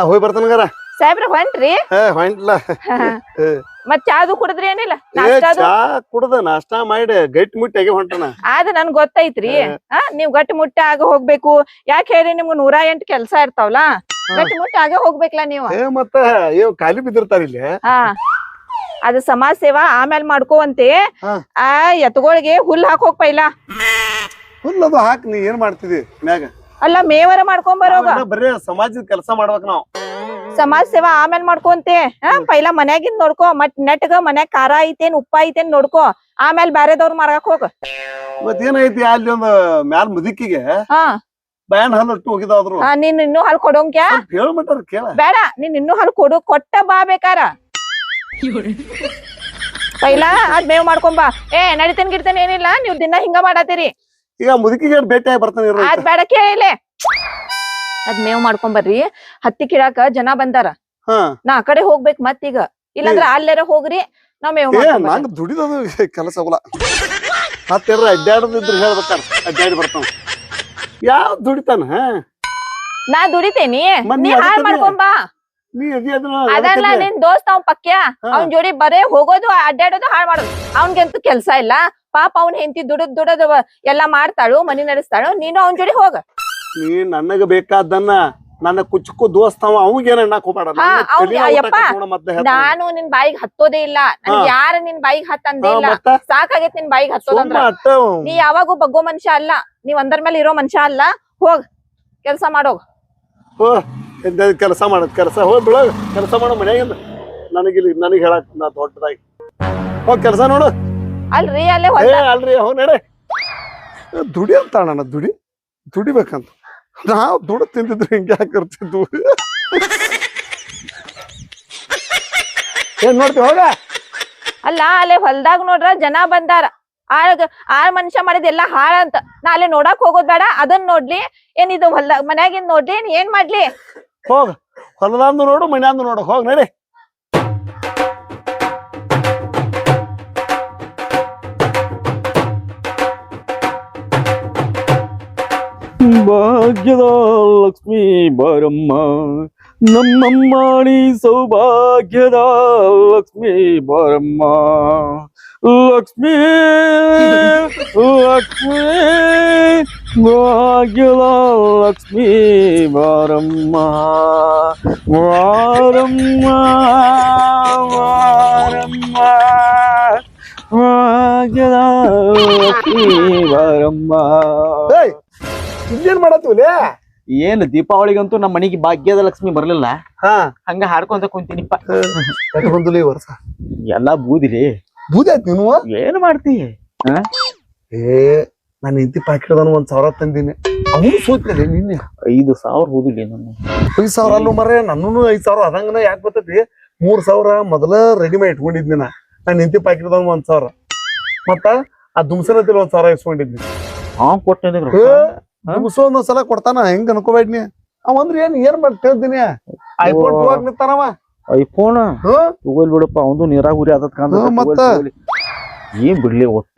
ನಾ ಹೋಗಿ ಬರ್ತಾನಗಾರ ಸಾಹೇಬ್ರ ಹೊಂಟ್ರಿ? ಹೊಂಟ್ಲ. ಮತ್ ಚಾದು ಕುಡಿದ್ರಿ ಏನಿಲ್ಲ? ಏ ನಾಷ್ಟಾದು ಚಾ ಕುಡ್ದ ನಾಷ್ಟಾ ಮಾಡಿ ಗಟ್ಟಿ ಮುಟ್ಟಾಗೆ ಹೊಂಟನ. ಅದ ನನ್ ಗೊತ್ತೈತ್ರಿ. ಆ ನೀವ್ ಗಟ್ಟಿ ಮುಟ್ಟ ಆಗ ಹೋಗ್ಬೇಕು. ಯಾಕೆ ಹೇಳಿ ನಿಮ್ಗ ನೂರ ಎಂಟ್ ಕೆಲ್ಸ ಇರ್ತಾವಲ್ಲ? ಗಟ್ಟಿ ಮುಟ್ಟೆ ಆಗ ಹೋಗ್ಬೇಕಲ್ಲ ನೀವು? ಏ ಮತ್ತ ಖಾಲಿ ಬಿದ್ದಿರ್ತಾರ ಇಲ್ಲಿ? ಹಾ. ಅದ ಸಮಾಜ ಸೇವಾ ಆಮೇಲೆ ಮಾಡ್ಕೋವಂತೆ. ಹಾ. ಆ ಎತ್ತುಗಳಿಗೆ ಹುಲ್ ಹಾಕೋಕ್ ಪೈಲ ಹುಲ್ಲದು ಹಾಕ್ ನೀ ಏನ್ ಮಾಡ್ತಿದಿ ಮ್ಯಾಗ? ಅಲ್ಲ ಮೇವರ ಮಾಡ್ಕೊಂಡ್ ಬರೋಗ ನಾವೆಲ್ಲ ಬರೇ ಸಮಾಜದ ಕೆಲಸ ಮಾಡ್ಬೇಕ್ ನಾವ್. ಸಮಾಜ ಸೇವಾ ಆಮೇಲೆ ಮಾಡ್ಕೊಂತೆ. ಹಾ ಪೈಲ ಮನ್ಯಾಗಿಂದ ನೋಡ್ಕೋ ಮತ್ ನೆಟ್ಗ ಮನ್ಯಾಗ ಖಾರ ಐತೇನ್ ಉಪ್ಪ ಐತೇನ್ ನೋಡ್ಕೋ ಆಮೇಲೆ ಬ್ಯಾರೆದವ್ರ ಮಾರಕ್ ಹೋಗ. ಮತ್ತೇನೈತಿ ಏನೈತಿ ಅಲ್ಲಿ ಒಂದು ಮ್ಯಾಲ್ ಮುದುಕಿಗೆ ಹಾ. ಬ್ಯಾನ್ ಹಲ್ಲಟ್ಟು ಹೋಗಿದಾದ್ರು. ಆ, ನೀನ್ ಇನ್ನೂ ಹಲ್ ಕೇಳ. ಬೇಡ ನೀನ್ ಇನ್ನೂ ಹಾಲ್ ಕೊಡು ಕೊಟ್ಟ ಬಾ ಬೇಕಾರ. ಪೈಲ ಅದ್ ಮೇವ್ ಮಾಡ್ಕೊಂಬಾ. ಏ ನಡಿತೇನ್ ಗಿಡ್ತೇನ್ ಏನಿಲ್ಲ ನೀವ್ ದಿನ ಹಿಂಗ ಮಾಡತ್ತೀರಿ ಈಗ ಮುದುಕಿಗೆ ಭೇಟಿ ಬರ್ತಾನೆ ಇರೋ ಅದ್ ಬೇಡ ಕೇಳಿಲೆ ಅದ್ ಮೇವ್ ಮಾಡ್ಕೊಂಬರ್ರಿ ಹತ್ತಿ ಕಿಡಾಕ ಜನ ಬಂದಾರ. ಹಾ. ನಾ ಆ ಕಡೆ ಹೋಗ್ಬೇಕ್ ಮತ್ತೀಗ. ಇಲ್ಲಾಂದ್ರ ಅಲ್ಲೇರ ಹೋಗ್ರಿ ನಾವ್ ಮೇವ್ ಏ ಮಾಡ್ಕೊಂಡ್ ನಂಗ್ ದುಡಿದದು ಕೆಲಸ ಹೋಗಲ್ಲ. ಮತ್ತೇನ್ರ ಅಡ್ಡಾಡದಿದ್ರ ಹೇಳ್ಬೇಕಾರ ಅಡ್ಡಾಡಿ ಬರ್ತಾನ ಯಾವ ದುಡಿತಾನ ಹಾ? ನಾ ದುಡಿತೇನಿ. ನೀ ನೀ ಹಾಳ್ ಅದಕ್ಕನೇ- ಮಾಡ್ಕೊಂಬಾ ನೀ ಅದನ್ನ ಅದಲ್ಲ ಅದಕ್ಕೇ- ನಿನ್ ದೋಸ್ತ ಅವ್ನ್ ಪಕ್ಯ. ಹಾ. ಅವ್ನ್ ಜೋಡಿ ಬರೇ ಹೋಗೋದು ಅಡ್ಡಾಡೋದು ಹಾಳ್ ಮಾಡೋದು. ಅವ್ನ್ಗಂತೂ ಕೆಲ್ಸ ಇಲ್ಲ. ಪಾಪ ಅವ್ನ ಹೆಂಡತಿ ದುಡದ್ ದುಡದ್ ಎಲ್ಲಾ ಮಾಡ್ತಾಳು ಮನಿ ನಡೆಸ್ತಾಳು ನೀನು ಅವನ್ ಜೋಡಿ ಹೋಗ. ನೀ ನನಗ ಬೇಕಾದನ್ನ ನನ್ನ ಕುಚ್ಚು ದೋಸ್ತವ ಅವಂಗೇನ ಹೋಗ್ಬೇಡ. ನಾನು ನಿನ್ ಬಾಯಿಗೆ ಹತ್ತೋದೇ ಇಲ್ಲ. ಯಾರ ನಿನ್ ಬಾಯಿಗೆ ಹತ್ತಂದೇ ಇಲ್ಲ. ಸಾಕಾಗೈತ್ ನಿನ್ ಬಾಯಿಗೆ ಹತ್ತೋದಂದ್ರ ನೀ ಯಾವಾಗೂ ಬಗ್ಗೋ ಮನುಷ್ಯ ಅಲ್ಲ. ನೀವ್ ಅಂದರ್ ಮೇಲೆ ಇರೋ ಮನುಷ್ಯ ಅಲ್ಲ. ಹೋಗ್ ಕೆಲ್ಸ ಮಾಡೋಗ ಕೆಲಸ ಮಾಡೋದ್ ಕೆಲಸ ಹೋಗ್ ಬಿಡೋ. ಕೆಲಸ ಮಾಡೋ ಮನ್ಯಾಗಿಂದ. ನನಗಿಲ್ಲಿ ನನಗೆ ಹೇಳಕ್ ನಾ ದೊಡ್ಡದಾಗಿ. ಹೋಗ್ ಕೆಲಸ ನೋಡು. ಅಲ್ರಿ ಅಲ್ಲೇ ಏ ಅಲ್ರಿ ಹೋ ನಡೆ. ದುಡಿ ಅಂತ ಅಣ್ಣ ದುಡಿ. ದುಡಿಬೇಕಂತ. ನಾವು ದುಡ್ಡು ತಿಂದಿದ್ರೆ ಹಿಂಗೆ ಹಾಕಿರ್ತಿದ್ವು ಏನ್ ನೋಡ್ತೀವಿ ಹೋಗ ಅಲ್ಲ ಅಲ್ಲೇ ಹೊಲ್ದಾಗ ನೋಡ್ರ ಜನ ಬಂದಾರ. ಆಳ್ ಆ ಮನುಷ್ಯ ಮಾಡಿದ ಎಲ್ಲಾ ಹಾಳ ಅಂತ. ನಾ ಅಲ್ಲೇ ನೋಡಕ್ ಹೋಗೋದ್ ಬೇಡ ಅದನ್ನ ನೋಡ್ಲಿ. ಏನಿದು ಇದು ಹೊಲ್ದಾಗ ಮನ್ಯಾಗಿಂದ ನೋಡ್ಲಿ ಏನ್ ಏನ್ ಮಾಡ್ಲಿ? ಹೋಗ. ಹೊಲದಂದು ನೋಡು ಮನ್ಯಾಂದು ನೋಡು. ಹೋಗ್ ನಡಿ. ಭಾಗ್ಯದ ಲಕ್ಷ್ಮೀ ಬಾರಮ್ಮ. ನಮ್ಮಮ್ಮಣಿ ಸೌಭಾಗ್ಯದ ಲಕ್ಷ್ಮೀ ಬಾರಮ್ಮ. ಲಕ್ಷ್ಮೀ ಲಕ್ಷ್ಮೀ ಭಾಗ್ಯದ ಲಕ್ಷ್ಮೀ ಬಾರಮ್ಮ ವಾರಮ್ಮ ವಾರಮ್ಮ ಭಾಗ್ಯದ ಲಕ್ಷ್ಮೀ ಬಾರಮ್ಮ. ಏಯ್! ಇಲ್ಲೇನ್ ಮಾಡತ್ತೀವಲೇ ಏನ್ ದೀಪಾವಳಿಗಂತೂ ನಮ್ಮ ಮನೆಗೆ ಭಾಗ್ಯದ ಲಕ್ಷ್ಮಿ ಬರ್ಲಿಲ್ಲ. ಹಾ. ಹಂಗ ಹಾಡ್ಕೊಂತ ಕುಂತೀನಿಪ್ಪ. ಎಟ್ ಬಂದಿಲ್ಲ ಈ ವರ್ಷ? ಎಲ್ಲಾ ಬೂದಿರಿ ಬೂದಿ ಆಯ್ತು ನೀನು? ಏನ್ ಮಾಡ್ತಿ? ಏ ನಾನು ಇಂತಿ ಪಾಕಿಡ್ದನ ಒಂದ್ ಸಾವಿರ ತಂದಿನಿ. ಅವನು ಸೋತ್ಲೆ ನಿನ್ನೆ. ಐದು ಸಾವಿರ ಹೋದಿಲ್ಲ ನಾನು ಐದ್ ಸಾವಿರ ಅಲ್ಲೂ ಮರ ನನ್ನೂ ಐದು ಸಾವಿರ ಅದಂಗನ ಯಾಕೆ ಬರ್ತೈತಿ? ಮೂರ್ ಸಾವಿರ ಮೊದಲ ರೆಡಿಮೇಡ್ ಇಟ್ಕೊಂಡಿದ್ನಿ ನಾ. ನಾನು ನಿಂತಿ ಪಾಕಿಡ್ದವ ಒಂದ್ ಸಾವಿರ. ಮತ್ತ ಆ ದುಮ್ಸನತಿಲ್ ಒಂದ್ ಸಾವಿರ ಇಸ್ಕೊಂಡಿದ್ನಿ. ಹಾ ಕೊಟ್ಟಿದ್ರು ಏ, ದುಮ್ಸೋ ಒಂದೊಂದ್ ಸಲ ಕೊಡ್ತಾನ ಹೆಂಗ್ ಅನ್ಕೋಬೇಡ್ನಿ ಅವ ಅಂದ್ರ ಏನ್ ಏನ್ ಮಾಡಿ ಕೇಳ್ತೀನಿ ಐಫೋನ್ ಆಗ್ ನಿಂತಾನವ ಐಫೋನ್ ತಗೋಲ್ ಬಿಡಪ್ಪ ಅವಂದು ನೀರಾಗ ಉರಿ ಆದತ್ ಹ್ಮ್, ಮತ್ತ? ಏನ್ ಬಿಡ್ಲಿ ಒಟ್ಟ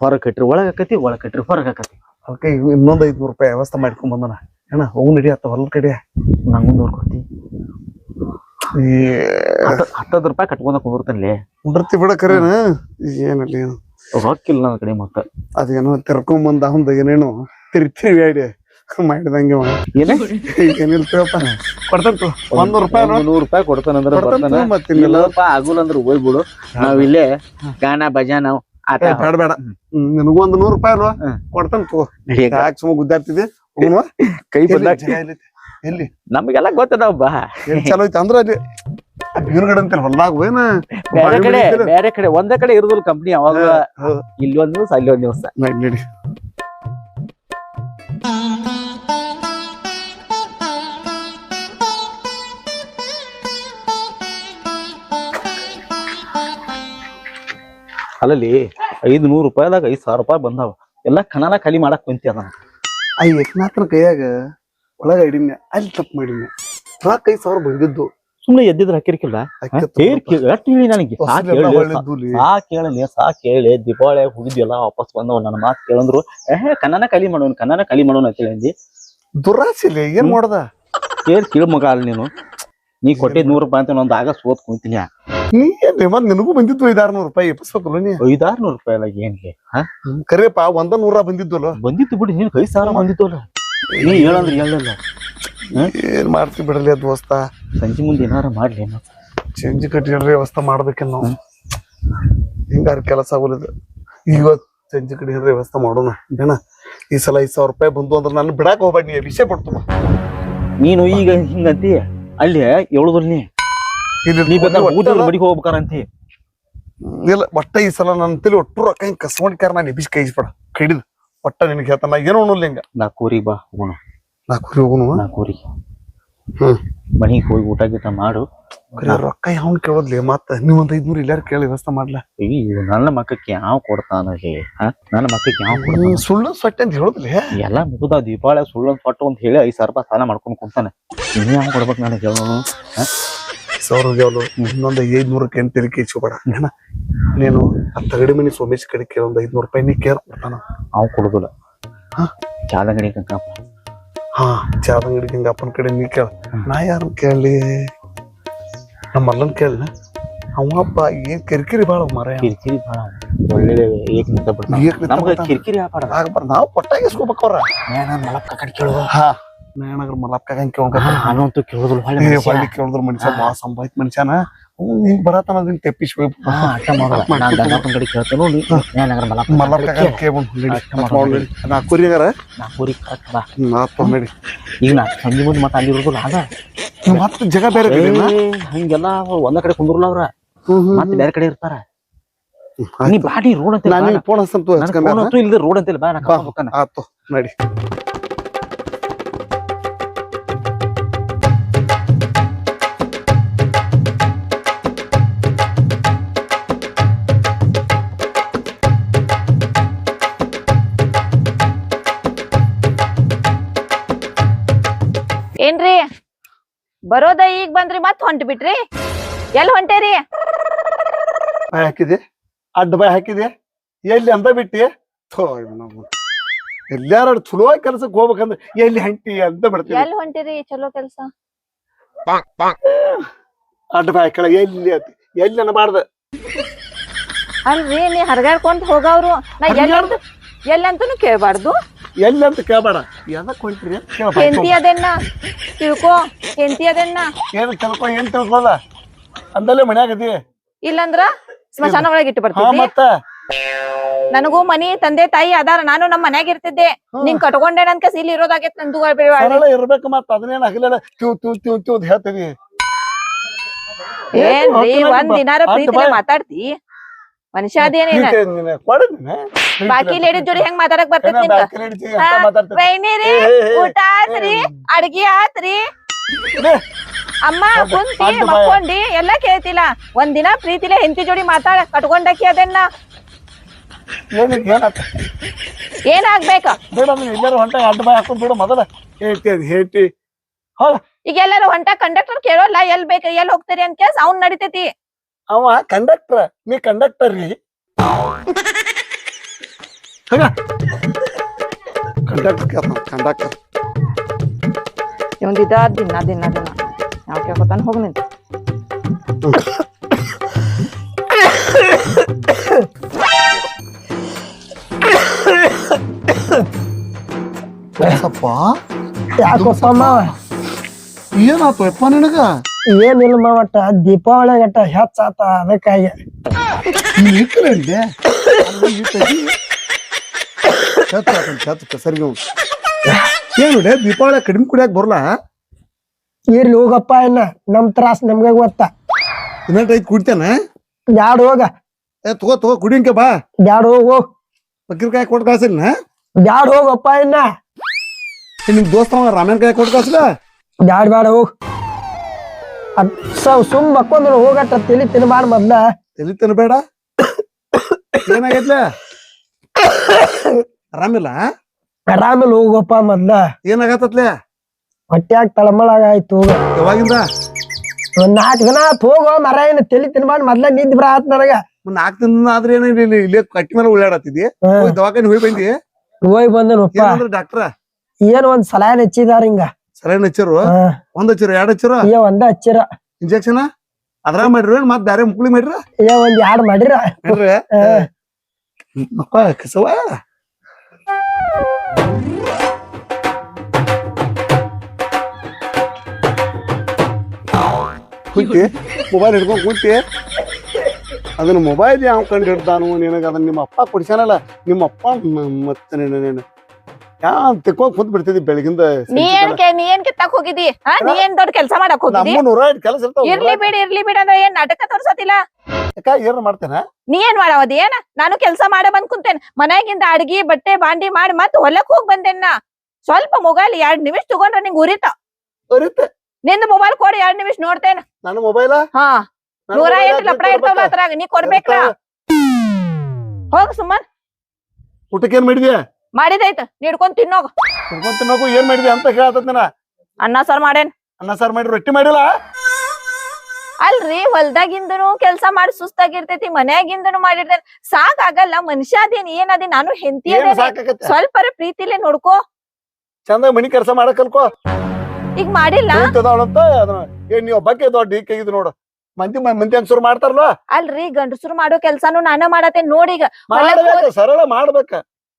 ಹೊರಗ್ ಕಟ್ರಿ ಒಳಗ್ ಆಕತಿ ಒಳಗ್ ಕಟ್ರಿ ಹೊರಗ್ ಆಕತಿ. ಅದಕ್ಕೆ ಇನ್ನೊಂದ್ ಐದ್ನೂರು ರೂಪಾಯಿ ವ್ಯವಸ್ಥೆ ಮಾಡ್ಕೊಂಡ್ ಬಂದನ. ಏನ ಹೋಗ್ ನಡಿ ಅತ್ತ ಹೊಲದ ಕಡೆ. ನಂಗೂ ನೋಡ್ಕೊತಿ ಹತ್ತದ್ ರೂಪಾಯಿ ಕಟ್ಕೊಂಡ ಕುಂದಿರ್ತೇನೆ ಉಂಡ್ರತಿ ಬಿಡ ಕರೇನ. ಏನಲ್ಲಿ ರೊಕ್ಕಿಲ್ಲ ನನ್ನ ಕಡೆ ಮತ್ತ. ಅದೇನೋ ತಿರ್ಕೊಂಡ್ ಬಂದ ಅವಂದ ಏನೇನೋ. ತಿರಿ ತಿರಿ ಆಡಿ ಮಾಡಿದಂಗೆ ಅವ. ಏನ? ಏನಿಲ್ಲ ತಗೋಪ್ಪ ಕೊಡ್ತಾನ ಒಂದ್ ರೂಪಾಯಿ ಒಂದ್ ನೂರ್ ರೂಪಾಯಿ ಕೊಡ್ತಾನಂದ್ರ ಕೊಡ್ತಾನ ಬರ್ತಾನ. ತಗೋ ಮತ್ತಿನ್ನೆಲ್ಲ. ಇಲ್ಲಪ್ಪ ಆಗುಲ್ ಅಂದ್ರ ಹೋಗ್ಬಿಡು. ನಾವ್ ಇಲ್ಲೇ ಗಾನ ಭಜನ ಆಟ. ಏ, ಬೇಡ ಬೇಡ. ಹ್ಮ್, ನಿನಗೂ ಒಂದ್ ನೂರ್ ರೂಪಾಯಿ ಅಲ್ವಾ? ಕೊಡ್ತಾನ ತಗೋ. ನಡಿಯಕ. ಯಾಕೆ ಸುಮ್ಮ ಗುದ್ದಾಡ್ತಿದ್ದೆ? ಕೈ ಎಲ್ಲಿ ನಮ್ಗೆಲ್ಲ ಗೊತ್ತದಾವ್ ಬಾ. ಚಲೋ ಐತಿ ಅಂದ್ರ ಅಲ್ಲಿ ಬೀರ್ಗಡೆ ಅಂತ ಹೊಲ್ದಾಗ ಏನ ಬೇರೆ ಕಡೆ. ಬೇರೆ ಕಡೆ ಒಂದೇ ಕಡೆ ಇರುದಿಲ್ಲ ಕಂಪ್ನಿ ಅವಾಗ ಹೌದು. ಇಲ್ಲಿ ಒಂದ್ ದಿವಸ ಅಲ್ಲಿ ಒಂದ್ ದಿವಸ ನಡಿ. ಅಲ್ಲಲ್ಲಿ ಐದು ನೂರು ರೂಪಾಯಿದಾಗ ಐದು ಸಾವಿರ ರೂಪಾಯಿ ಬಂದಾವ. ಎಲ್ಲ ಕಣನ ಖಾಲಿ ಮಾಡಕ್ ಕುಂತಿ ಅದ ಆ ಮಾತ್ರ ಕೈಯಾಗ ಒಳಗ ಇಡಿಮೆ ಅಲ್ಲಿ ತಪ್ಪು ಮಾಡಿಮೆ ನಾಲ್ಕೈದು ಸಾವಿರ ಬಂದಿದ್ದು. ಸುಮ್ನೆ ಎದ್ದಿದ್ರೆ ಹಾಕಿರ್ಕಿಲ್ಲ ಹೇಳಿ ನನಗೆ. ಸಾ ಕೇಳಿ ಸಾ ಕೇಳಲಿ ಸಾ ಕೇಳಿ ದೀಪಾವಳಿ ಹೋಗಿದ್ಯಲ್ಲ ವಾಪಸ್ ಬಂದವ್ ನನ್ನ ಮಾತು ಕೇಳಂದ್ರು. ಏ ಕನ್ನನ ಕಲಿ ಮಾಡೋಣ ಕನ್ನನ ಕಲಿ ಮಾಡೋಣ ಅಂತ ಹೇಳಿ ದುರಾಸಿಲ್ಲ ಏನ್. ಮಾಡ್ದ? ಏನ್ ಕೇಳ ಮಗ ಅಲ್ಲಿ ನೀನು. ನೀ ಕೊಟ್ಟಿದ್ ನೂರು ರೂಪಾಯಿ ಅಂತ ಒಂದ್ ಆಗ ಸೋತ್ ಕುಂತೀನಿ ಮತ್ ನಿನಗೂ ಬಂದಿತ್ತು ಐದಾರು ನೂರು ರೂಪಾಯಿ ಎಪ್ಪಿಸ್ಬೇಕಲ್ಲ ನೀ? ಐದಾರು ನೂರ್ ರೂಪಾಯಿ ಅಲ್ಲ ಏನ್ಗೆ ಕರಿಯಪ್ಪ ಒಂದ ನೂರ ಬಂದಿದ್ವಲ್ಲ ಬಂದಿತ್ತು ಬಿಡಿ ನೀನ್ ಕೈ ಸಾಲ ಬಂದಿತ್ತು ಅಲ್ಲ ನೀ ಹೇಳಂದ್ರೆ ಹೇಳಲ್ಲ. ಏನ್ ಮಾಡ್ತಿ ಬಿಡಲಿ ದೋಸ್ತ ಸಂಜೆ ಮುಂದೆ ಏನಾರ ಮಾಡ್ಲಿ ಚೇಂಜ್ ಕಟ್ಟಿಡ್ರಿ ವ್ಯವಸ್ಥೆ ಮಾಡ್ಬೇಕೇನು ನಾವು. ಹಿಂಗಾರ ಕೆಲಸ ಆಗೋಲಿದು ಇವತ್ತು ಸಂಜೆ ಕಡೆ ಹಿಡ್ರಿ ವ್ಯವಸ್ಥೆ ಮಾಡೋಣ. ಏನ? ಈ ಸಲ ಐದ್ ಸಾವಿರ ರೂಪಾಯಿ ಬಂದು ಅಂದ್ರೆ ನಾನು ಬಿಡಾಕ್ ಹೋಗ್ಬೇಡಿ ನೀ ವಿಷಯ ಪಡ್ತು ನೀನು ಈಗ ಹಿಂಗಂತಿ ಅಲ್ಲಿ ಹೇಳುದಿಲ್ಲ ನೀ ನೀ ಬೇಕಾದ್ರೆ ಇಲ್ಲ ಒಟ್ಟ ಈ ಸಲ ನನ್ನ ತಲೆ ಒಟ್ಟು ರೊಕ್ಕ ಹಿಂಗೆ ಕಸ್ಕೊಂಡಿಕಾರ ನಾನು ಎಬ್ಬಿಸಿ ಕೈಸ್ಬೇಡ ಕಡಿದು ಒಟ್ಟ ನಿನಗೆ ಹೇಳ್ತಾನ ಏನೋ ಅನ್ನೋಲ್ಲ ಹಿಂಗ. ನಾ ಕೋರಿ ಬಾ ಹೋಗೋಣ. ನಾ ಕುರಿ ಹೋಗುನು ನಾ ಕೂರಿಗೆ ಹ್ಮ್. ಮನಿಗೆ ಹೋಗಿ ಊಟ ಗೀಟ ಮಾಡು. ಕರೆ ರೊಕ್ಕ ಯಾವನ್ ಕೇಳೋದ್ಲಿ? ಮತ್ತ ನೀವ್ ಒಂದ್ ಐದ್ನೂರ್ ಇಲ್ಲಾರ ಕೇಳಿ ವ್ಯವಸ್ಥೆ ಮಾಡ್ಲಾ? ಅಯ್ಯೋ ನನ್ನ ಮಕ್ಕಕ್ಕೆ ಯಾವ ಕೊಡ್ತಾನ ಹಾ? ನನ್ನ ಮಕ್ಕಕ್ಕೆ ಯಾವ ಕೊಡ್ತಾನ? ಸುಳ್ಳು ಸೊಟ್ಟೆ ಅಂತ ಹೇಳೋದ್ಲಿ? ಎಲ್ಲ ಮುಗುದ ದೀಪಾವಳಿ ಸುಳ್ಳು ಕೊಟ್ಟು ಅಂತ ಹೇಳಿ ಐದ್ ಸಾವಿರ ರೂಪಾಯಿ ಸಾಲ ಮಾಡ್ಕೊಂಡು ಕುಂತಾನೆ. ನೀನ್ ಯಾವ ಕೊಡ್ಬೇಕು ನನಗೆ ಹೇಳೋನು ಸಾವಿರ ಹೋಗ್ಯಾವಲು ಇನ್ನೊಂದ್ ಐದ್ನೂರಕ್ಕೆ ಏನ್ ತಿರುಗಿ ಇಚ್ಕೋಬೇಡ ನೀನು ಆ ತಗಡಿ ಮನಿ ಸೋಮೇಶ್ ಕಡೆ ಕೇಳ ಐದ್ನೂರು ರೂಪಾಯಿ ನೀ ಕೇರ್ ಕೊಡ್ತಾನ. ಅವ್ ಕೊಡುದಿಲ್ಲ. ಹಾ? ಚಾದ ಅಂಗಡಿ ಕಂಕ ಹಾ ಚಾದ ಅಂಗಡಿ ಹಿಂಗ ಅಪ್ಪನ ಕಡೆ ನೀ ಕೇಳ. ನಾ ಯಾರನ್ನ ಕೇಳಲಿ? ನಮ್ಮ ಅಲ್ಲನ್ ಕೇಳ ಅವಪ್ಪ ಏನ್ ಕಿರಿಕಿರಿ ಬಾಳ ಮರ ಕಿರಿಕಿರಿ ಬಾಳ ಒಳ್ಳೆ ಏಕ್ ನಿಂತ ಬಿಡ್ತಾನ ನಮ್ಗ. ಕಿರಿಕಿರಿ ಆಗ್ಬಾರ್ದ ಆಗ್ಬಾರ್ದು. ನಾವು ಕೊಟ್ಟಾಗ ಇಸ್ಕೋಬೇಕು ಅವ್ರ. ಮಲಪ್ಪ ಕಡೆ ಕೇಳುವ ಹಾ. ನಗರ ಮಲ್ಲಪ್ಪ ಹಂಗ ಕೇಳ್ಕ ಕೇಳೋದಿಲ್ಲ ಹೊಳ್ಳಿ ಮನುಷ್ಯ. ಹೊಳ್ಳಿ ಕೇಳಿದ್ರ ಮನುಷ್ಯ ಬಾ ಸಂಭಾಯ್ತ ಮನುಷ್ಯನ. ಹಿಂಗ್ ಬರತಾನ ಅದನ್ನ ತೆಪ್ಪಿಸ್ಬೇಕು. ನಾ ಕಡೆ ಕೇಳ್ತೇನೋ ನೀ ನಗರ ಮಲಪ್ಪ ಮಲ್ಲಪ್ಪ ಕಡೆ ಕೇಳು. ಕೇಳ್ಬಂದು ಅಷ್ಟ ನಾ ಕುರಿಗಾರ ನಾ ಕುರಿ ಕರೆಕ್ಟ್ ಬಾ. ನಾ ಈಗ ನಾ ಸಂಜೆ ಮುಂದೆ ಮತ್ತೆ ಅಲ್ಲಿ ಇರೋದಿಲ್ಲ ಅದ ಮತ್ತೆ ಜಗ ಬೇರೆ? ಹಂಗೆಲ್ಲ ಒಂದ ಕಡೆ ಕುಂದ್ರಲ್ಲ ಅವ್ರ. ಮತ್ತೆ ಬೇರೆ ಕಡೆ ಇರ್ತಾರ. ನೀ ಬಾಡಿ ರೋಡ್ ಅಂತ ನಾನು ಫೋನ್. ಇಲ್ದ ರೋಡ್ ಅಂತಿಲ್ಲ ಬಾ ನಾ ಬಾ. ಹೋಗ್ತಾನ. ಆತು ನಡಿ. ಏನ್ರಿ? ಬರೋದ ಈಗ ಬಂದ್ರಿ ಮತ್ ಹೊಂಟ್ ಬಿಟ್ರಿ? ಎಲ್ ಹೊಂಟೇರಿ? ಬಾಯ್ ಹಾಕಿದೆ ಅಡ್ಡ ಬಾಯ್ ಹಾಕಿದೆ ಎಲ್ಲಿ ಅಂದ ಬಿಟ್ಟಿ? ಥೋ. ಎಲ್ಲಾರ ಚಲೋ ಕೆಲ್ಸಕ್ಕೆ ಹೋಗ್ಬೇಕಂದ್ರೆ ಎಲ್ಲಿ ಹಂಟಿ ಅಂತ ಬಿಡ್ತೀವಿ ಎಲ್ಲಿ ಹೊಂಟಿರಿ ಚಲೋ ಕೆಲ್ಸ? ಅಡ್ಡ ಬಾಯ್ ಕೆಳಗೆ ಎಲ್ಲಿ ಅಂತ? ಎಲ್ಲಿ ಅನ್ನಬಾರ್ದ ಅಲ್ರಿ ನೀ ಹರ್ಗಾಡ್ಕೊಂತ ಹೋಗವ್ರು. ನಾ ಎಲ್ಲಂತ ಎಲ್ಲಂತನು ಕೇಳ್ಬಾರ್ದು. ಎಲ್ಲಿ ಅಂತ ಕೇಳಬೇಡ. ಎದಕ್ ಹೊಂಟ್ರಿ ಅಂತ ಕೇಳ್ ಬಾಯ್ ಹೆಂಡತಿ ಅದನ್ನ? ತಿಳ್ಕೊ ಹೆಂಡತಿ ಅದನ್ನ? ಏನ್ ತಿಳ್ಕೊ ಏನ್ ತಿಳ್ಕೊಲ್ಲ? ಅಂದಲ್ಲೇ ಮನ್ಯಾಗ ಅದಿ. ಇಲ್ಲಂದ್ರ ಸ್ಮಶಾನ ಒಳಗೆ ಇಟ್ಟು ಹಾ ಮತ್ತ? ನನಗೂ ಮನಿ ತಂದೆ ತಾಯಿ ಅದಾರ. ನಾನು ನಮ್ಮ ಮನ್ಯಾಗ ಇರ್ತಿದ್ದೆ. ನಿಂಗ್ ಕಟ್ಕೊಂಡೇನಂತ ಇಲ್ಲಿ ಇರೋದಾಗೈತ್ ನಂದು ಸರಳ ಇರ್ಬೇಕು ಮತ್ತ ಅದನ್ನೇನ್ ಹಗಲೆಲ್ಲ ತ್ಯೂ ತ್ಯೂ ತ್ಯೂ ತ್ಯೂ ಅಂತ ಹೇಳ್ತೀವಿ ಏನ್ರಿ ಒಂದ್ ದಿನಾರ ಪ್ರೀತಿ ಪ್ರೀತಿಲೆ ಮಾತಾಡ್ತಿ? ಮನುಷ್ಯ ಅದೇನೇನ ಬಾಕಿ ಲೇಡೀಸ್ ಜೋಡಿ ಹೆಂಗ್ ಮಾತಾಡಕ್ ಬರ್ತೈತಿ. ವೈನಿರಿ. ಊಟ ಆತ್ರಿ ಅಡ್ಗಿ ಆತ್ರಿ ಅಮ್ಮ ಕುಂತಿ ಮಕ್ಕೊಂಡಿ ಎಲ್ಲಾ ಕೇಳ್ತಿಲ್ಲ ಒಂದ್ ದಿನ ಪ್ರೀತಿಲೆ ಹೆಂಡತಿ ಜೋಡಿ ಮಾತಾಡ ಕಟ್ಕೊಂಡಕ್ಕಿ ಅದನ್ನ ಏನಾಗ್ಬೇಕ ಈಗ ಎಲ್ಲಾರು ಹೊಂಟ ಕಂಡಕ್ಟರ್ ಕೇಳೋಲ್ಲ ಎಲ್ ಬೇಕ ಎಲ್ ಹೋಗ್ತೀರಿ ಅಂತ ಕೇಸ್ ಅವ್ನ್ ನಡಿತೈತಿ ಅವ ಕಂಡಕ್ಟರ್ ನೀ ಕಂಡಕ್ಟರ್ ರೀ. ಕಂಡಕ್ಟರ್ ಕಂಡಕ್ಟರ್ ದಿನ ದಿನ ದಿನ. ಯಾವ ಕೇಳ್ಕೊತಾನ ಹೋಗ್ ನಿಂತ. ಯಾಕೋ ಮಾವ ಏನಾತು ಯಪ್ಪ ನಿನಗ? ಏನಿಲ್ಲ ಮಾವಟ್ಟ ದೀಪಾವಳಿ ಗಟ್ಟ ಹೆಚ್ಚಾತ ಅದಕ್ಕಾಗಿ. ಸರಿ ಏನು ದೀಪಾವಳಿ ಕಡಿಮೆ ಕುಡಿಯಾಕ ಬರಲಾ? ಇರ್ಲಿ ಹೋಗಪ್ಪ ಇನ್ನ ನಮ್ ತ್ರಾಸ್ ನಮ್ಗೆ ಗೊತ್ತ. ಇನ್ನಟ್ ಐತ್ ಕುಡಿತೇನ? ಬ್ಯಾಡ ಹೋಗ. ಏ ತಗೋ ತಗೋ ಕುಡಿಯಂಕೆ ಬಾ. ಬ್ಯಾಡ ಹೋಗು. ಬಕ್ಕಿರ್ಕಾಯಿ ಕೊಟ್ಟು ಕಳ್ಸಿಲ್ಲ ಬ್ಯಾಡ ಹೋಗಪ್ಪ ಇನ್ನ. ನಿಮ್ ದೋಸ್ತ ರಾಮೇನ್ ಕಾಯಿ ಕೊಟ್ಟು ಕಳ್ಸಿಲ್ಲ ಬ್ಯಾಡ ಬ್ಯಾಡ ಹೋಗ್. ಸುಮ್ ಮಕ್ಕೊಂದ್ರು ಹೋಗಟ್ಟ ತಿಳಿ ತಿನ್ಬಾರ್ದು ಮೊದ್ಲ. ತಲಿ ತಿನ್ಬೇಡ. ಏನಾಗೈತ್ಲೆ? ಆರಾಮಿಲ್ಲ ಆರಾಮಿಲ್ಲ ಹೋಗಪ್ಪ ಮೊದ್ಲ. ಏನಾಗತ್ತತ್ಲೆ? ಹೊಟ್ಯಾಗ ತಳಮಳಾಗ ಆಯ್ತು ಹೋಗ ಯಾವಾಗಿಂದ? ಒಂದ್ ನಾಲ್ಕು ದಿನ ಆತ್ ಹೋಗೋ ಮರ ಏನ್ ತಲಿ ತಿನ್ಬಾರ್ದು ಮೊದ್ಲ ನಿದ್ದೆ ಬರ ಆತ್ ನನಗ. ಒಂದ್ ನಾಲ್ಕು ದಿನ ಆದ್ರೆ ಏನ ಇಲ್ಲಿ ಇಲ್ಲೇ ಕಟ್ಟಿ ಮೇಲೆ ಉಳ್ಳಾಡತ್ತಿದ್ದಿ. ಹೋಗಿ ದವಾಖಾನೆ ಹೋಗಿ ಬಂದಿ? ಹೋಗಿ ಬಂದನಪ್ಪ. ಏನಂದ್ರ ಡಾಕ್ಟ್ರ? ಏನ್ ಒಂದ್ ಸಲಹೆ ಹೆಚ್ಚಿದಾರ ಹಿಂಗ. ಸಲೈನ್ ಹಚ್ಚಿರು? ಒಂದ್ ಹಚ್ಚಿರು ಎರಡ್ ಹಚ್ಚರು? ಏ ಒಂದ ಹಚ್ಚಿರ. ಇಂಜೆಕ್ಷನ್ ಅದ್ರಾಗ ಮಾಡ್ರಿ ಮತ್ ಬ್ಯಾರೆ ಮುಕ್ಳಿ ಮಾಡ್ರಿ? ಏ ಒಂದ್ ಎರಡ್ ಮಾಡಿರ. ಕಸವ? ಕುಂತಿ ಮೊಬೈಲ್ ಹಿಡ್ಕೊಂಡ್ ಕುಂತಿ ಅದನ್ನ ಮೊಬೈಲ್ ಯಾವ ಕಂಡು ಹಿಡ್ದಾನು ನಿನಗ ಅದನ್ನ ನಿಮ್ಮ ಅಪ್ಪ ಕೊಡ್ಸ್ಯಾನಲ್ಲ ನಿಮ್ಮ ಅಪ್ಪ ಮತ್ತೆ ನೀನು ಕುಂತ್ ಬೆಳಗಿಂದ ನೀ ಏನ್ ಕೆ- ನೀ ಏನ್ ಕಿತ್ತಾಕ್ ಹೋಗಿದಿ ಹಾ ನೀ ಏನ್ ದೊಡ್ಡ ಕೆಲ್ಸ ಮಾಡಕ್ ಹೋಗಿದಿ ನಮ್ಮ ನೂರ ಐದು ಕೆಲಸ ಇರ್ತಾವ ಇರ್ಲಿ ಬಿಡ್ ಇರ್ಲಿ ಬಿಡ ಏನ್ ನಾಟಕ ತೋರ್ಸತಿಲ್ಲ ಏನ್ ಮಾಡ್ತೇನ? ನೀ ಏನ್ ಮಾಡವದಿ? ಏನ? ನಾನು ಕೆಲ್ಸ ಮಾಡ ಬಂದ್ ಕುಂತೇನ್. ಮನ್ಯಾಗಿಂದ ಅಡ್ಗಿ ಬಟ್ಟೆ ಬಾಂಡಿ ಮಾಡಿ ಮತ್ ಹೊಲಕ್ ಹೋಗ್ ಬಂದೇನ್ ಸ್ವಲ್ಪ ಮೊಬೈಲ್ ಎರಡ್ ನಿಮಿಷ ತಗೊಂಡ್ರ ನಿಂಗ್ ಉರಿತ. ನಿಂದ ಮೊಬೈಲ್ ಕೊಡಿ ಎರಡ್ ನಿಮಿಷ ನೋಡ್ತೇನ. ನನ್ನ ಮೊಬೈಲ? ಹಾ. ನೂರ ಎಂಟು ಲಪಡ ಇರ್ತಾವಲ್ಲ ಅದ್ರಾಗ ನೀ ಕೊಡ್ಬೇಕ ಹೋಗ್ ಸುಮ್ಮನ್ ಊಟಕ್ಕೆ ಏನ್ ಮಾಡಿದ್ಯಾ? ಮಾಡಿದೈತ ನೀಡ್ಕೊಂಡ್ ತಿನ್ನೋಗ. ತಿನ್ಕೊಂಡ್ ತಿನ್ನೋಕು ಏನ್ ಮಾಡಿದೆ ಅಂತ ಕೇಳತ್ತ ಅನ್ನ ಸಾರ್ ಮಾಡೇನ್. ಅನ್ನ ಸಾರ್ ಮಾಡಿ ರೊಟ್ಟಿ ಮಾಡಿಲ್ಲ? ಅಲ್ರಿ ಹೊಲ್ದಾಗಿಂದನು ಕೆಲ್ಸ ಮಾಡಿ ಸುಸ್ತಾಗಿರ್ತೈತಿ ಮನ್ಯಾಗಿಂದನು ಸಾಕ್ ಆಗಲ್ಲ ಮನುಷ್ಯ ಅದೇನ್ ಏನ್ ಅದೇ ನಾನು ಹೆಂಡತಿ ಸ್ವಲ್ಪ ಪ್ರೀತಿಲೇ ನೋಡ್ಕೋ. ಚಂದ ಮನಿ ಕೆಲಸ ಮಾಡಕ್ ಕಲ್ಕೋ. ಈಗ ಮಾಡಿಲ್ಲ. ಏನ್ ನೀವ್ ದೊಡ್ಡ ನೋಡು. ಮಂದಿ ಮಂದಿ ಶುರು ಮಾಡ್ತಾರಲ್ಲ? ಅಲ್ರಿ ಗಂಡಸರು ಮಾಡೋ ಕೆಲ್ಸಾನು ನಾನ ಮಾಡತ್ತೇನ್ ನೋಡಿ ಈಗ. ಸರಳ ಮಾಡ್ಬೇಕ.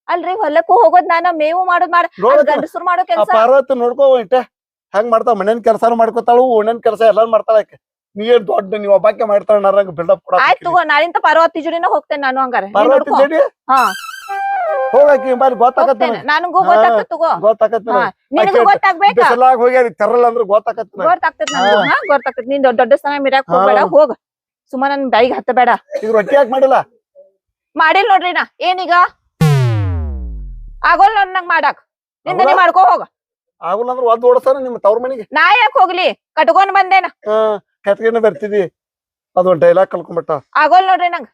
ಅಲ್ರಿ ಹೊಲಕ್ಕೂ ಹೋಗೋದ್ ನಾನ ಮೇವು ಮಾಡೋದ್ ಮಾಡ ಗಂಡಸರು ಮಾಡೋ ಕೆಲಸ. ಪಾರ್ವತಿ ನೋಡ್ಕೋ ಇಟ್ಟೆ. ಹೆಂಗ್ ಮಾಡ್ತಾವ ಮನೇನ್ ಕೆಲಸಾನು ಮಾಡ್ಕೊತಾಳು ಓಣನ್ ಕೆಲಸ ಎಲ್ಲಾನು ಮಾಡ್ತಾಳ ನೀ ಏನ್ ದೊಡ್ಡ ನೀವ್ ಒಬ್ಬಾಕೆ ಮಾಡ್ತಾಳ ನರಂಗ್ ಬಿಲ್ಡಪ್ ಕೊಡ ಆಯ್ತು ತಗೋ ನಾಳಿಂದ ಪಾರ್ವತಿ ಜೋಡಿನ ಹೋಗ್ತೇನೆ ನಾನು ಹಂಗಾರೆ. ಪಾರ್ವತಿ ನೋಡ್ಕೋ. ಹಾ. ಹೋಗಾಕಿ ಬಾರಿ ಗೊತ್ತಾಕತ್ತ ಹೋಗ್ತೇನೆ. ನನಗೂ. ಗೊತ್ತಾಗ್ತದ ತಗೋ. ಗೊತ್ತಾಕತ್ತ ಹಾ, ನಿನಗೂ ಗೊತ್ತಾಗ್ಬೇಕ? ಬಿಸಲಾಗ ಹೋಗ್ಯಾರ ತೆರಲ್ಲ ಅಂದ್ರೆ ಗೊತ್ತಾಕತ್ತ ಗೊತ್ತಾಗ್ತದ ನನಗೂ ಹಾ. ಗೊತ್ತಾಗ್ತದ. ನೀನ್ ದೊಡ್ಡ ಸಮಯ ಮಿರಾಕ್ ಹೋಗ್ಬೇಡ ಹೋಗ. ಸುಮ್ಮ ನನ್ ಬಾಯಿಗೆ ಹತ್ತಬೇಡ ಈಗ ರೊಟ್ಟಿ ಯಾಕೆ ಮಾಡಿಲ್ಲ? ಮಾಡಿಲ್ ನೋಡ್ರಿ ನಾ. ಏನೀಗ? ಆಗೋಲ್ ನೋಡ್ ನಂಗ್ ಮಾಡಾಕ್. ನಿಂದ ನೀ? ಮಾಡ್ಕೋ ಹೋಗ. ಆಗುಲ್ಲ ಅಂದ್ರೆ ಒದ್ದು ಓಡಿಸ್ತಾನ ನಿಮ್ಮ ತವ್ರ ಮನೆಗೆ? ನಾ ಯಾಕೆ ಹೋಗ್ಲಿ? ಕಟ್ಕೊಂಡ್ ಬಂದೇನ. ಕೆತ್ಗೆನ ಬರ್ತಿದಿ ಅದೊಂದ್ ಡೈಲಾಗ್ ಕಲ್ಕೊಂಡ್ಬಿಟ್ಟ ಆಗೋಲ್ ನೋಡ್ರಿ ನಂಗ್.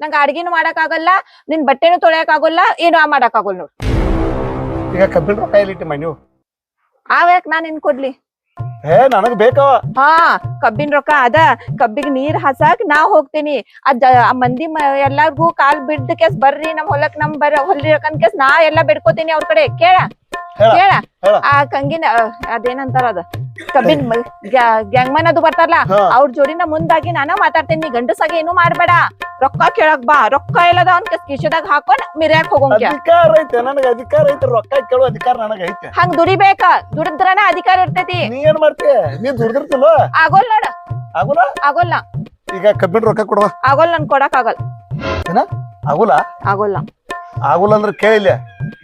ನಂಗ್ ಅಡ್ಗಿನೂ ಮಾಡಕ್ ಆಗಲ್ಲ ನಿನ್ ಬಟ್ಟೆನೂ ತೊಳೆಯಕ್ ಆಗೋಲ್ಲ ಏನು ಮಾಡಕ್ ಆಗೋಲ್ ನೋಡ್ರಿ ಈಗ ಕಬ್ಬಿನ ರೊಕ್ಕ ಇಲ್ಲಿ ಮನೆ ಆವ್ಯಾಕ್ ನಾನ್ ನಿನ್ ಕೊಡ್ಲಿ? ಏ ನನಗ್ ಬೇಕವ. ಹಾ ಕಬ್ಬಿನ ರೊಕ್ಕ ಅದ. ಕಬ್ಬಿಗ್ ನೀರ್ ಹಸಾಕ್ ನಾ ಹೋಗ್ತೀನಿ. ಅದ್ ಆ ಮಂದಿ ಮ- ಎಲ್ಲಾರ್ಗೂ ಕಾಲ್ ಬಿಡ್ದ ಕೇಸ್ ಬರ್ರಿ ನಮ್ ಹೊಲಕ್ ನಮ್ ಬರ ಹೊಲ್ರಿ ಕೇಸ್ ನಾ ಎಲ್ಲಾ ಬಿಡ್ಕೋತೀನಿ ಅವ್ರ ಕಡೆ. ಕೇಳ? ಹೇಳ, ಕೇಳ? ಹೇಳ. ಆ ಕಂಗಿನ ಅದೇನಂತಾರ ಅದ? ಕಬ್ಬಿನ ಗ್ಯಾಂಗ್ಮನ್ ಅದು ಬರ್ತಾರಲ್ಲ. ಅವ್ರ ಜೋಡಿನ ಮುಂದಾಗಿ ನಾನ ಮಾತಾಡ್ತೇನೆ ನೀ ಗಂಡಸಾಗಿ ಏನು ಮಾಡ್ಬೇಡ. ರೊಕ್ಕ ಕೇಳಕ್ ಬಾ ರೊಕ್ಕ ಇಲ್ಲದ ಅವ್ನ ಕಿಶದಾಗ ಹಾಕೊಂಡ್ ಮಿರ್ಯಾಕ್ ಹೋಗೋಂಗ್ಯ ಅಧಿಕಾರ ಐತೆ ನನಗ ಅಧಿಕಾರ ಐತೆ ರೊಕ್ಕ ಕೇಳೋ ಅಧಿಕಾರ ನನಗ ಐತೆ. ಹಂಗ ದುಡಿಬೇಕ ದುಡಿದ್ರನ ಅಧಿಕಾರ ಇರ್ತೈತಿ. ನೀ ಏನ್ ಮಾಡ್ತೀಯ ನೀ ದುಡ್ದಿರ್ತಿಲ್ವ ಆಗೋಲ್ ನೋಡ. ಆಗೋಲ್ಲ ಆಗೋಲ್ಲ. ಈಗ ಕಬ್ಬಿನ ರೊಕ್ಕ ಕೊಡುವ? ಆಗೋಲ್ ನನ್ ಕೊಡಕ್ ಆಗಲ್ಲ. ಆಗುಲ್ಲ ಆಗೋಲ್ಲ. ಆಗೋಲ್ಲ ಅಂದ್ರೆ ಕೇಳಿಲ್ಲ.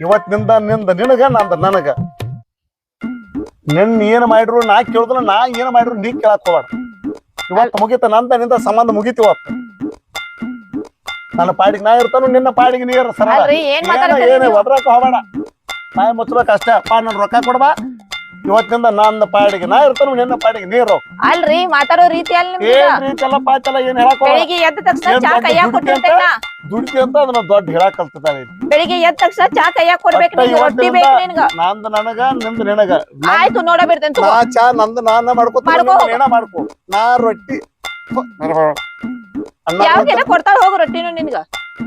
ಇವತ್ನಿಂದ ನಿಂದ ನಿನಗ ನಂದ ನನಗ. ನಿನ್ ಏನ್ ಮಾಡಿದ್ರು ನಾ ಕೇಳಿದ್ರ ನಾ ಏನ್ ಮಾಡಿದ್ರು ನೀ ಕೇಳಕ್ ಇವತ್ತು ಮುಗಿತ ನಂತ ನಿಂದ ಸಂಬಂಧ ಮುಗಿತಿ ಇವತ್ತು ನನ್ನ ಪಾಡಿಗೆ ನಾ ಇರ್ತಾನು ನಿನ್ನ ಪಾಡಿಗೆ ನೀ ಇರು ಸರಳ. ಅಲ್ರಿ ಏನ್? ಒದ್ರಾಕ ಹೋಗ್ಬೇಡ. ಬಾಯಿ ಮುಚ್ಚಬೇಕು ಅಷ್ಟೇ ಪಾ ನನ್ ರೊಕ್ಕ ಕೊಡ್ಬಾ. ಇವತ್ತಿಂದ ನನ್ನ ಪಾಡಿಗೆ ನಾ ಇರ್ತಾನು ನಿನ್ನ ಪಾಡಿಗೆ ನೀರು ಅಲ್ರಿ ಮಾತಾಡೋ ರೀತಿ ಅಲ್ಲಿ ನಿಮ್ದು. ಏನ್ ರೀತಿಯಲ್ಲ ಪಾಚಲ್ಲ ಏನ್ ಹೇಳಕ್ ಹೋಗ್ಬೇಡ. ಬೆಳಿಗ್ಗೆ ಎದ್ದ ತಕ್ಷಣ ಚಾ ದೊಡ್ಡ ಕೈಯಾಗ ದುಡ್ಡು ಕೊಟ್ಟಿರ್ತೇನ ದುಡ್ತಿ ಅಂತ ಅದನ್ನ ದೊಡ್ಡ ಹೇಳಕ್ ಕಲ್ತಿದ್ದಾಳೆ ಬೆಳಿಗ್ಗೆ ಎದ್ದ ತಕ್ಷಣ ಚಾ ಕೈಯಾಗ ಕೊಡ್ಬೇಕು ಒಟ್ಟ ನಿಂಗೆ ರೊಟ್ಟಿ ಬೇಕು ನಿನ್ಗ. ನಂದು ನನಗ ನಿಂದು ನಿನಗ. ಆಯ್ತು ನೋಡ ಬಿಡ್ತೇನೆ ನಾ ಚಾ ನಂದು ನಾನ ಮಾಡ್ಕೋತೀನಿ ಮಾಡ್ಕೋ. ಮಾಡ್ಕೋ. ನಾ ರೊಟ್ಟಿ ಕೊಡ್ತಾಳ ಹೋಗು ರೊಟ್ಟಿನು ನಿನ್ಗ.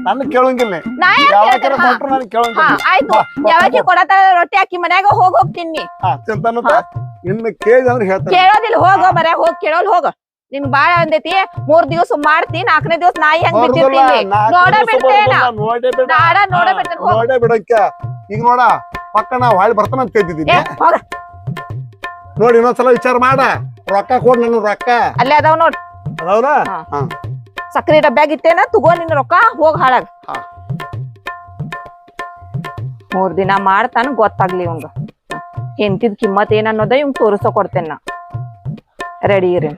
ನನ್ನ ಕೇಳಂಗಿಲ್ಲ. ನೀ. ನಾ ಯಾಕ್ ಯಾವಾಗಾರ ಕೇಳ್ತೇನೆ? ಹಾ, ಕೊಟ್ರು ನಾನು ಹಾ ಕೇಳಂಗಿಲ್ಲ ಆಯ್ತು. ಬಾ, ಬಾ, ಯಾವಾಗ ಕೊಡತಾಳ ರೊಟ್ಟಿ ಹಾಕಿ ಮನ್ಯಾಗ ಹೋಗ್ ಹೋಗ್ತೀನಿ ಹಾ ಚಿಂತನ ಇನ್ನು ಕೇಳಿದ ಅಂದ್ರೆ ಹೇಳ್ತಾನೆ. ಕೇಳೋದಿಲ್ಲ ಹೋಗ ಮರ ಹೋಗ್ ಕೇಳೋಲ್ ಹೋಗ. ನಿನ್ ಬಾಳ ಅಂದೈತಿ ಮೂರ್ ದಿವಸ ಮಾಡ್ತಿ ನಾಲ್ಕನೇ ದಿವಸ ನಾಯಿ ಹೆಂಗ್ ಬಿಟ್ಟಿರ್ತೀನಿ ನೋಡ ದಿವ್ಸ ಬಿಡ್ತೇನ ಬರುದಿಲ್ಲ, ನೋಡೇ ಬಿಡ. ನಾಡ ನೋಡ ಬಿಡ್ತೇನೆ ಹೋಗ್. ನೋಡೇ ಬಿಡಕ್ಕ. ಈಗ ನೋಡ ಪಕ್ಕ ನಾವ್ ಹಾಳಿ ಬರ್ತಾನ ಅಂತ ಕೇಳ್ತಿದ್ದೀನಿ. ಏ ಹೋಗ. ನೋಡಿ ಇನ್ನೊಂದ್ಸಲ ವಿಚಾರ ಮಾಡ. ರೊಕ್ಕ ಕೊಡ್ ನನ್ನ ರೊಕ್ಕ. ಅಲ್ಲೇ ಅದಾವ್ ನೋಡ್. ಅದಾವ್ರ ಹಾ. ಹಾ. ಸಕ್ರಿ ಡಬ್ಬ್ಯಾಗ ಇಟ್ಟೇನ ತಗೋ ನಿನ್ನ ರೊಕ್ಕ ಹೋಗ್ ಹಾಳಾಗ ಹಾ. ಮೂರ್ ದಿನ ಮಾಡ್ತಾನ ಗೊತ್ತಾಗ್ಲಿ ಇವಂಗ. ಎಂತಿದ್ ಕಿಮ್ಮತ್ ಏನ್ ಅನ್ನೋದ ಇವಂಗ್ ತೋರಿಸೋ ಕೊಡ್ತೇನ ನಾ. ರೆಡಿ ಇರಿ.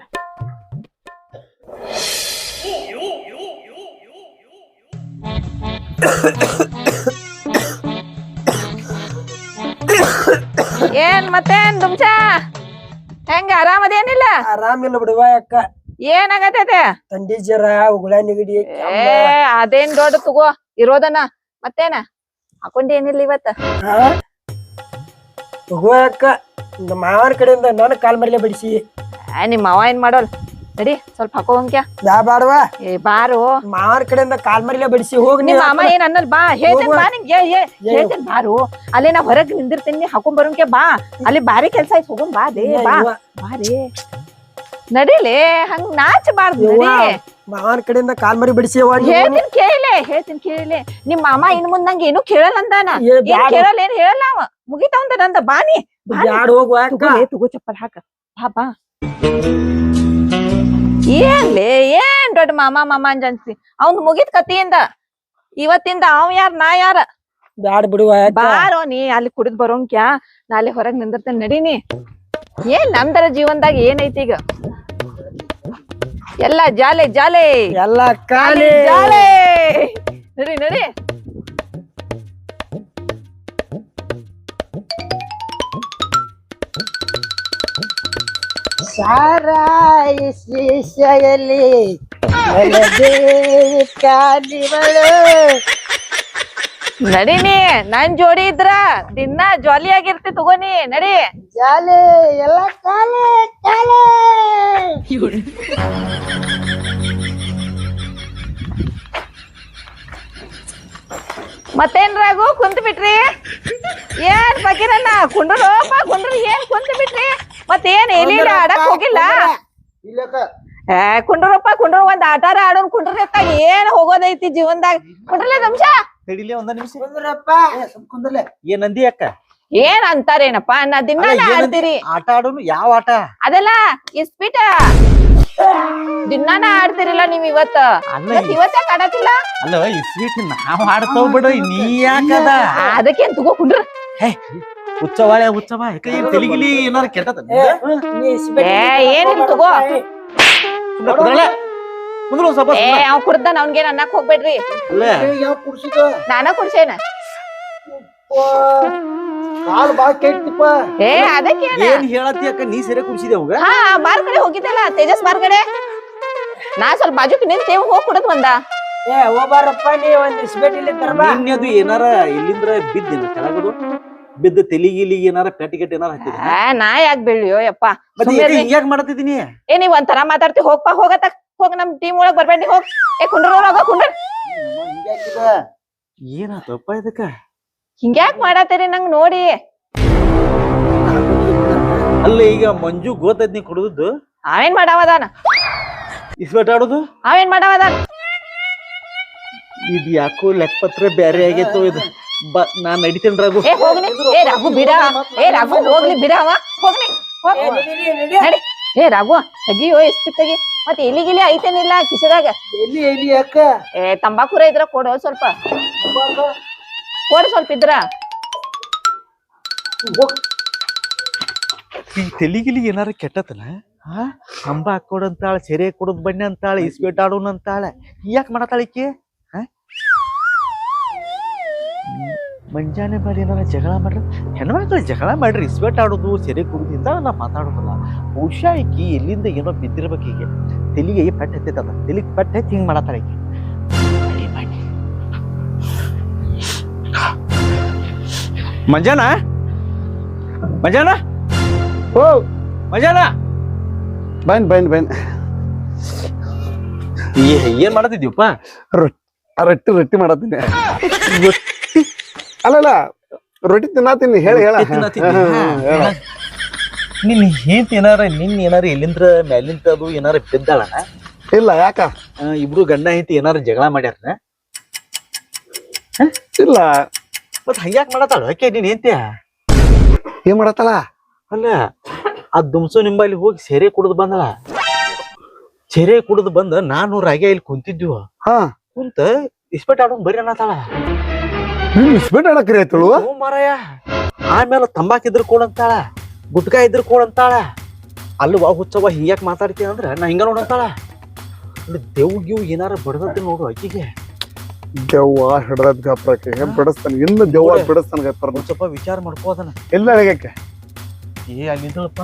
ಏನ್ ಮತ್ತೇನ್ ದುಮ್ಚ? ಹೆಂಗ ಆರಾಮದೇನಿಲ್ಲ? ಆರಾಮಿಲ್ಲ ಬಿಡುವ ಅಕ್ಕ. ಏನಾಗತೈತೆ ತಂಡಿ ಜರ ಉಗುಳ ನಿಗಡಿ ಏ ಅದೇನ್ ದೊಡ್ಡ ತಗೋ ಇರೋದನ ಮತ್ತೇನ? ಹಾಕೊಂಡೇನಿಲ್ಲ ಇವತ್ತ. ತಗೋಕ ಅಕ್ಕ ನಮ್ಮ ಮಾವನ ಕಡೆಯಿಂದ ನನ್ನ ಕಾಲ್ ಮರ್ಲೆ ಬಡಿಸಿ. ಆ, ನಿಮ್ಮ ಮಾವ ಏನ್ ಮಾಡೋಲ್? ನಡಿ ಸ್ವಲ್ಪ ಹಾಕೋಂಕ್ಯ ಯಾ ಬಾಡವ. ಏ ಬಾರು. ಮಾವನ ಕಡೆಯಿಂದ ಕಾಲ್ ಮರಿಲೆ ಬಡಿಸಿ ಹೋಗ್ ನೀ ನಿಮ್ ಮಾಮ ಏನ್ ಅನ್ನಲ್ ಬಾ ಹೇಳ್ತೇನ್. ಬಾ ನಿಂಗೆ ಹೇಳ್ತೇನ್ ಬಾರು. ಅಲ್ಲಿ ನಾ ಹೊರಗ್ ನಿಂದಿರ್ತೀನಿ ಹಾಕೊಂಡ್ ಬರೋಂಕೆ ಬಾ. ಅಲ್ಲಿ ಬಾರಿ ಕೆಲ್ಸ ಆಯ್ತು ಹೋಗೋಣ ಬಾ ದೇ ಬಾ. ಬಾರಿ. ನಡಿಲೆ ಹಂಗ ನಾಚಬಾರ್ದು ಮಾವನ ಕಡೆಯಿಂದ ಕಾಲ್ ಮರಿ ಬಡಿಸಿ. ಹೇಳ್ತೀನಿ ಕೇಳಿಲೆ ಹೇಳ್ತೀನಿ ಕೇಳಿಲೆ. ನಿಮ್ ಮಾಮ ಇನ್ ಮುಂದ್ ನಂಗೆ ಏನು ಕೇಳಲ್ಲ ಅಂದಾನ. ಕೇಳಲ್ಲ ಏನ್ ಹೇಳಲ್ಲ ಅವ. ಮುಗಿತಾವಂದ ನಂದ ಬಾನಿ ಬ್ಯಾಡ ಹೋಗುವ ತಗೋ ಚಪ್ಪಲ್ ಹಾಕ. ಬಾ ಬಾ. ಏನ್ಲೇ ಏನ್ ದೊಡ್ಡ ಮಾಮ ಮಾಮ ಅಂಜನ್ಸಿ. ಅವ್ನ್ ಮುಗಿತ್ ಕತಿಯಿಂದ ಇವತ್ತಿಂದ ಅವ್ ಯಾರ ನಾ ಯಾರ? ಬ್ಯಾಡ್ ಬಿಡುವ ಬಾರೋ ನೀ ಅಲ್ಲಿ ಕುಡಿದ್ ಬರೋಂಕ್ಯಾ ನಾ ಅಲ್ಲಿ ಹೊರಗ್ ನಿಂದಿರ್ತೇನೆ ನಡೀನಿ ಏನ್ ನಮ್ದರ ಜೀವನದಾಗ ಏನೈತಿ ಈಗ? ಎಲ್ಲ ಜಾಲೆ ಜಾಲೆ. ಎಲ್ಲ ಕಾಲಿ ಖಾಲಿ ಜಾಲೆ. ನೋಡಿ ನೋಡಿ. ಸಾರಾಯಿ ಶೀಶೆಯಲ್ಲಿ ನೆಲದೇವಿ ಕಾಲಿವಳು. ನಡಿನಿ ನನ್ ಜೋಡಿ ಇದ್ರ ದಿನ ಜಾಲಿ ಆಗಿರ್ತಿ ತಗೋನಿ ನಡಿ. ಜಾಲಿ ಎಲ್ಲ ಕಾಲೆ ಕಾಲೆ ಮತ್ತೇನ್ ರಾಗು ಕುಂತ ಬಿಟ್ರಿ? ಏನ್ ಬಕೀರಣ್ಣ ಕುಂಡ್ರು? ಕುಂಡ್ರು ಏನ್ ಕುಂತ ಬಿಟ್ರಿ? ಮತ್ತೇನ್ ಎಲ್ಲಿ ಆಡಕ್ ಹೋಗಿಲ್ಲ? ಏ ಕುಂಡ್ರಪ್ಪ ಕುಂಡ್ರು ಒಂದ್ ಆಟಾರ ಆಡೋನ್ ಕುಂಡ್ರಿ ಏನ್ ಹೋಗೋದೈತಿ ಜೀವನದಾಗ? ಕುಂಡ್ರಲ್ಲ ದಂಶ ತಡಿಲಿ ಒಂದ ನಿಮಿಷ. ಕುಂದ್ರಪ್ಪ. ಕುಂದ್ರಲೆ. ಏನ್ ಅಂದಿ ಅಕ್ಕ. ಏನ್ ಅಂತಾರೇನಪ್ಪ? ನಾ ದಿನ ಅಲ್ಲ, ಏನ್ ಅಂದಿ? ಆಡ್ತೀರಿ ಆಟ ಆಡೋನು ಯಾವ ಆಟ? ಅದೆಲ್ಲ ಇಸ್ಪೀಟ ದಿನಾನ ಆಡ್ತಿರಲ್ಲ ನೀವ್ ಇವತ್ತ? ಅಲ್ಲ ಮತ್ತ್ ಇವತ್ತೇ ಆಡತಿಲ್ಲ ಅಲ್ಲ ಈ ಸ್ವೀಟ್ ನಾವ್ ಆಡ್ತಾವ್ ಬಿಡು ನೀ ಯಾಕದ ಅದಕ್ಕೇನ್ ತಗೋ ಕುಂಡ್ರ? ಹುಚ್ಚವಾಳೆ ಹುಚ್ಚವ ಯಾಕ ಏನ್ ತೆಲಿಗಿಲಿ ಏನಾರ ಕೆಟ್ಟದ? ಏ, ಏನಿಲ್ಲ ತಗೋ. ಮುಂದ್ರ ಒಂದ್ ಸ್ವಲ್ಪ ಏ. ಅವ್ ಕುಡ್ದಾನ ಅವ್ನ್ಗೇನ್ ಅನ್ನಕ್ ಹೋಗ್ಬೇಡ್ರಿ. ಅಲ್ಲ. ಯಾವ ಕುಡ್ಸಿದ? ನಾನ ಕುಡ್ಸೇನ. ಕಾಲ್ ಬಾ ಕೆಟ್ಟಿಪ್ಪ ಏ ಅದಕ್ಕೇನ ಏನ್? ಹೇಳತ್ತಿ ಅಕ್ಕ ನೀ ಸೆರೆ ಕುಡ್ಸಿದೆ ಅವಾಗ? ಹಾ ಬಾರ್ ಕಡೆ ಹೋಗಿದ್ದಲ್ಲ ತೇಜಸ್ ಬಾರ್ ಕಡೆ. ನಾ ಸ್ವಲ್ಪ ಬಾಜುಕ್ ನಿಂತೇವ್ ಹೋಗ್ ಕುಡದ್ ಬಂದ. ಏ ಹೋಗ್ಬಾರಪ್ಪ ನೀ ಒಂದ್ ಇಸ್ಬೇಟ್ ಇಲ್ಲಿ ತರ್ಬಾ ನಿನ್ನೆ ಏನಾರ ಇಲ್ಲಿಂದ್ರ ಬಿದ್ದಿನ ಕೆಳಗದು? ಬಿದ್ದ ತೆಲಿಗಿಲಿ ಏನಾರ ಪೆಟ್ಟಿ ಏನಾರ ಹತ್ತಿದ ಆ ನಾ ಯಾಕ್ ಬೀಳ್ಯೋ ಯಪ್ಪ. ಮತ್ತೆ. ಹಿಂಗ್ಯಾಕ್ ಮಾಡತ್ತಿದೀನಿ ಏ ನೀವ್ ಒಂಥರ ಮಾತಾಡ್ತಿ ಹೋಗ್ಪಾ ಹೋಗತ್ತ. ಹೋಗ್ ನಮ್ ಟೀಮ್ ಒಳಗ್ ಬರ್ಬೇಡಿ ಹೋಗ್. ಏ ಕುಂಡ್ರ ಕುಂಡ್ರ. ಏನಾತಪ್ಪ ಇದಕ್ಕ? ಹಿಂಗ್ಯಾಕ್ ಮಾಡತ್ತೀರಿ ನಂಗ್ ನೋಡಿ. ಅಲ್ಲ ಈಗ ಮಂಜು ಗೋತೈತ್ ನೀ ಕುಡಿದ್ದು ಅವೇನ್ ಮಾಡಾವದಾನ? ಇಸ್ಬೇಟ್ ಆಡುದು? ಅವೇನ್ ಮಾಡಾವದಾನ? ಇದು ಯಾಕೋ ಲೆಕ್ಕಪತ್ರ ಬ್ಯಾರೆ ಆಗೈತೋ ಇದು. ನಾನ್ ನಾ ನಡಿತೇನ್ ರಾಗು ಏ ಹೋಗ್ನಿ. ಏ ರಘು ಬಿಡ. ಏ ರಾಘು ಹೋಗ್ಲಿ ಬಿಡ ಅವ. ಹೋಗ್ನಿ. ಹೋಗ್. ನಡಿ. ಏ ರಘು ತೆಗಿಯೋ ಎಷ್ಟು ತೆಗಿ. ಮತ್ ಇಲಿ ಗಿಲಿ ಐತೇನಿಲ್ಲ ಕಿಸದಾಗ ಎಲ್ಲಿ ಎಲ್ಲಿ ಅಕ್ಕ ಏ ತಂಬಾಕುರ ಇದ್ರ ಕೊಡು ಸ್ವಲ್ಪ. ಕೊಡು ಸ್ವಲ್ಪ ಇದ್ರ. ಈ ತೆಲಿಗಿಲಿ ಏನಾರ ಕೆಟ್ಟತನ? ಹಾ ಕಂಬ ಹಾಕೊಡಂತಾಳ ಸೆರೆ ಕೊಡೋದ್ ಬಣ್ಣ ಅಂತಾಳೆ ಇಸ್ಬೇಟ್ ಆಡೋಣ ಅಂತಾಳೆ. ಯಾಕೆ ಮಾಡತ್ತಾಳಿಕೆ ಹಾ ಮುಂಜಾನೆ ಮಾಡಿ ಏನಾರ ಜಗಳ ಮಾಡ್ರಿ? ಹೆಣ್ಮಕ್ಳು ಜಗಳ ಮಾಡ್ರಿ ಸ್ವೆಟ್ ಆಡೋದು ಸೆರೆ ಕುಡಿದಿಂದ ಇಂತ ನಾ ಮಾತಾಡೋದಲ್ಲ. ಬಹುಶಃ ಈಕಿ ಎಲ್ಲಿಂದ ಏನೋ ಬಿದ್ದಿರ್ಬೇಕು ಈಗ ತೆಲಿಗೆ ಪೆಟ್ ಹತ್ತೈತದ ತೆಲಿಗೆ ಪೆಟ್ ಹತ್ತಿ ಹಿಂಗೆ ಮಾಡತ್ತಾರ ಈಕಿ. ಮಂಜಾನ? ಮಂಜಾನ? ಓ! ಮಂಜಾನ? ಬೈನ್ ಬೈನ್ ಬೈನ್ ಏನ್ ಮಾಡತ್ತಿದ್ದೀವಪ್ಪ ರೊಟ್ಟಿ ರೊಟ್ಟಿ ಮಾಡತ್ತೀನಿ. ಅಲ್ಲಲ್ಲ ರೊಟ್ಟಿ ತಿನ್ನತೀನಿ ಹೇಳಿ ಹೇಳ. ನಿನ್ ಹೇಂತ ಏನಾರ ನಿನ್ ಏನಾರ ಎಲ್ಲಿಂದ್ರ ಮ್ಯಾಲಿಂತ ಅದು ಏನಾರ ಬಿದ್ದಾಳ? ಇಲ್ಲ ಯಾಕ? ಇಬ್ರು ಗಂಡ ಹೆಂಡತಿ ಏನಾರ ಜಗಳ ಮಾಡ್ಯಾರ ಇಲ್ಲ. ಮತ್ ಹಂಗ್ಯಾಕ್ ಮಾಡತ್ತಾಳ? ಯಾಕೆ ನೀನ್ ಹೆಂತಿಯ ಏನ್ ಮಾಡತ್ತಲ್ಲ? ಅಲ್ಲ ಆ ದುಮ್ಸು ನಿಂಬಲ್ಲಿ ಹೋಗಿ ಸೆರೆ ಕುಡಿದು ಬಂದಳ. ಸೆರೆ ಕುಡಿದು ಬಂದ ನಾನು ರಾಗೆ ಇಲ್ಲಿ ಕುಂತಿದ್ವು. ಹಾ. ಕುಂತ ಇಸ್ಪೆಟ್ ಆಡೋನ್ ಬರ್ರಿ ಅನ್ನತಾಳ ನಿಮ್ ಇಸ್ಬೇಟ್ ಆಡಕ್ರಿ ಆಯ್ತಳು ಹ್ಞೂ ಮಾರಾಯ. ಆಮೇಲೆ ತಂಬಾಕ್ ಇದ್ರ ಕೊಡಂತಾಳ ಗುಟ್ಕಾ ಇದ್ರ ಕೊಡಂತಾಳ ಅಲ್ವಾ ಹುಚ್ಚವ ಹಿಂಗ್ಯಾಕ್ ಮಾತಾಡ್ತೀನಿ ಅಂದ್ರ ನಾ ಹಿಂಗ ನೋಡಂತಾಳ. ಅಲ್ಲಿ ದೇವ್ ಗಿವ್ ಏನಾರ ಬಡದದ್ದು ನೋಡು ಆಕಿಗೆ. ದೆವ್ವ ಹಿಡ್ದದ್ ಗಪ್ರಕ್ಕೆ ಹೆಂಗ್ ಬಿಡಿಸ್ತಾನೆ. ಇನ್ನು ದೆವ್ವ ಬಿಡಸ್ತಾನ ಗಪ್ರ ಒಂದ್ ಸ್ವಲ್ಪ ವಿಚಾರ ಮಾಡ್ಕೋ ಅದನ್ನ. ಎಲ್ಲ ಹೇಗಕ್ಕೆ ಏ ಅಲ್ಲಿದ್ದಳಪ್ಪ.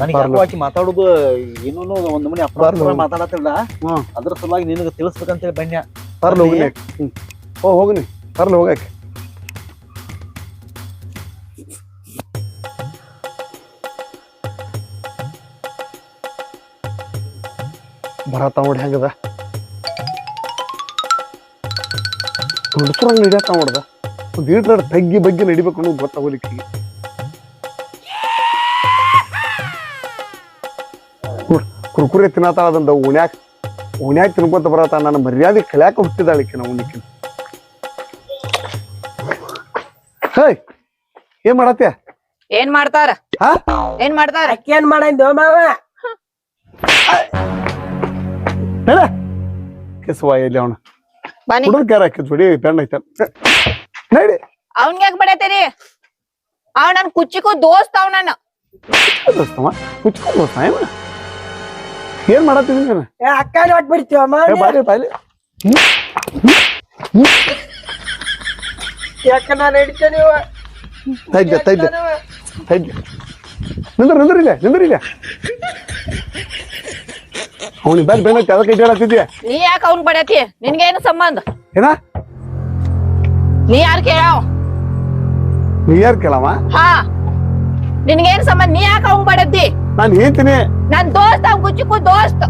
ನನಗೆ ಬರ್ಲು. ಯಾಕೋ ಆಕಿ ಮಾತಾಡೋದು ಏನೋ ಒಂದ್ ಮನೆ ಅಪರಾಧ ಬರ್ಲು. ಮಾತಾಡತ್ತಿಲ್ಲ ಹ್ಮ್. ಅದ್ರ ಸಲುವಾಗಿ ನಿನಗೆ ತಿಳಿಸ್ಬೇಕಂತೇಳಿ ಬನ್ಯ. ತರ್ಲ ಹೋಗ್ನಿ. ಹ್ಮ್. ಓ ಹೋಗ್ನಿ. ತರ್ಲ ಹೋಗಕ್ಕೆ ಬರತ್ತ ನೋಡಿ ಹೆಂಗದ ಹುಡುಸರಂಗ್ ನಡಿಯತ್ತ ನೋಡ್ದ ಒಂದು ತಗ್ಗಿ ಬಗ್ಗೆ ನಡಿಬೇಕು ಅನ್ನೋದು ಗೊತ್ತಾಗೋಲಿಕ್ಕೆ ಕುರ್ಕುರೆ ತಿನ್ನತಾಳ ಅದಂದ ಉಣ್ಯಾಕ್ ಉಣ್ಯಾಕ್ ತಿನ್ಕೊಂತ ಬರತ್ತ ನನ್ನ ಮರ್ಯಾದೆ ಕಳ್ಯಾಕ ಹುಟ್ಟಿದಾಳಿಕೆ ನಾವು ಉಣ್ಣಿಕ್ಕೆ ಏನ್ ಮಾಡತ್ಯ? ಏನ್ ಮಾಡ್ತಾರ? ಹಾ? ಏನ್ ಮಾಡ್ತಾರ? ಅಕ್ಕೇನ್ ಮಾಡಂದು ಮಾವ? ಹೇಳ ಕೆಸುವ ಎಲ್ಲಿ ಅವನ. ಬನ್ನಿ. ಹುಡುಗ ಕ್ಯಾರ ಹಾಕಿ ಜೋಡಿ ಪೆಣ್ಣ ಐತೆ. ನಡಿ. ಅವ್ನ್ಗ್ ಯಾಕೆ ಬಡತೀರಿ ಅವ್ ನನ್ ಕುಚ್ಚಿಗೂ ದೋಸ್ತ್ ಅವ್ ನಾನು ದೋಸ್ತಮ್ಮ ಕುಚ್ಕೊಂಡು ದೋಸ್ತ ಏನ? ಏನ್ ಮಾಡತ್ತಿದ್ದೀನಿ ನಾನು? ಏ ಅಕ್ಕ ಬಿಡ್ತೀವ ಏ ಬಾರಿ ಬಾರಿ ಯಾಕ ನಾನು ಹಿಡಿತೇನೆ ನೀವು? ತೈದ್ಯ ತೈದ್ಯ. ತೈದ್ಯ. ನಿಂದ್ರ ನಿಂದ್ರಿಲ್ಲ ಇಲ್ಲ ನಿಂದ್ರ ಇಲ್ಲ. ಅವನಿಗೆ ಬ್ಯಾಗ್ ಬೇಡ ಅದಕ್ಕೆ ಹೇಳತ್ತಿದ್ಯಾ ನೀ ಯಾಕೆ ಅವ್ನ್ ಬಡತಿ ನಿನ್ಗೇನು ಸಂಬಂಧ? ಏನ? ನೀ ಯಾರು ಕೇಳಾವ? ನೀ ಯಾರು ಕೇಳವ? ಹಾ. ನಿನ್ಗೇನ್ ಸಂಬಂಧ? ನೀ ಯಾಕೆ ಅವ್ನ್ ಬಡತಿ ನಾನು ಹೇಳ್ತೀನಿ. ನನ್ ದೋಸ್ತ ಅವ್ನ್ ದೋಸ್ತ ದೋಸ್ತ್.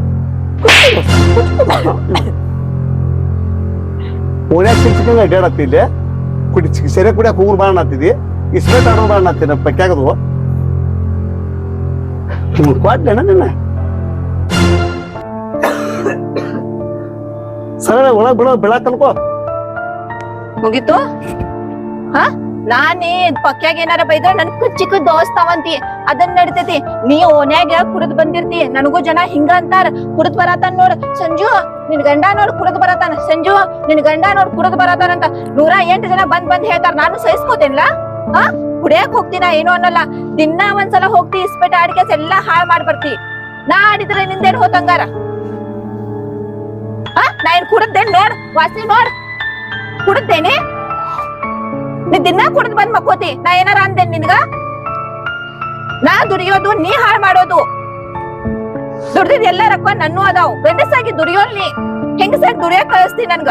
ಓಣ್ಯಾಗ ಚಿಕ್ಕ ಚಿಕ್ಕ ಅಡ್ಡಾಡತ್ತಿ ಇಲ್ಲಿ. ಕುಡಿ ಸೆರೆ ಕುಡಿಯಾಕ ಹೋಗುರು ಬಾಣ ಹತ್ತಿದಿ ಇಸ್ಬೇಟ್ ಆಡೋ ತಿನ್ನ ಪಕ್ಕಾಗದು ಕೊಡ್ಲೇನ ನಿನ್ನ? ಸರಳ, ಒಳಗ್ ಬಿಡೋ ಬೆಳಕ್ ಅನ್ಕೋ ಮುಗೀತು? ಹಾ? ನಾನೇ ಪಕ್ಯಾಗ ಏನಾರ ಬೈದ್ರ ನನ್ ಚಿಕ್ಕ ದೋಸ್ತಾವಂತಿ ಅದನ್ ನಡಿತೈತಿ. ನೀ ಓನ್ಯಾಗ ಕುಡಿದ್ ಬಂದಿರ್ತಿ? ನನಗೂ ಜನ ಹಿಂಗ ಅಂತಾರ. ಕುಡಿದ್ ಬರತಾನ ನೋಡ್. ಸಂಜು, ನಿನ್ ಗಂಡ ನೋಡ್ ಕುಡಿದ್ ಬರತಾನ. ಸಂಜು, ನಿನ್ ಗಂಡ ನೋಡ್ ಕುಡಿದ್ ಬರತಾನ ಅಂತ ನೂರ ಎಂಟು ಜನ ಬಂದ್ ಬಂದ್ ಹೇಳ್ತಾರ. ನಾನು ಸಹಿಸ್ಕೋತೇನ್ಲ? ಹಾ ಕುಡಿಯಕ್ ಹೋಗ್ತೀನ ಏನು ಅನ್ನಲ್ಲ. ದಿನ ಒಂದ್ಸಲ ಹೋಗ್ತಿ, ಇಸ್ಪೆಟ್ ಆಡಿಕೆಸ್ ಎಲ್ಲಾ ಹಾಳು ಮಾಡ್ಬರ್ತಿ. ನಾ ಆಡಿದ್ರೆ ನಿಂದೇನ್ ಹೋತಂಗಾರ ಹಾ ನಾ ಏನ್ ಕುಡದ್ದೇನ್ ನೋಡ್ ವಾಸಿ ನೋಡ್. ಕುಡದ್ದೇನೆ ನೀ ದಿನ ಕುಡದ್ ಬಂದ್ ಮಕ್ಕೋತಿ, ನಾ ಏನಾರ ಅಂದೇನ್ ನಿನ್ಗ? ನಾ ದುಡಿಯೋದು, ನೀ ಹಾಳ್ ಮಾಡೋದು. ದುಡ್ದಿದ್ ಎಲ್ಲ ರೊಕ್ಕ ನನ್ನೂ ಅದಾವ್. ಗಂಡಸಾಗಿ ದುಡಿಯೋಲ್ ನೀ. ಹೆಂಗಸಾಗಿ ದುಡಿಯಕ್ ಕಳಿಸ್ತಿ ನನ್ಗ?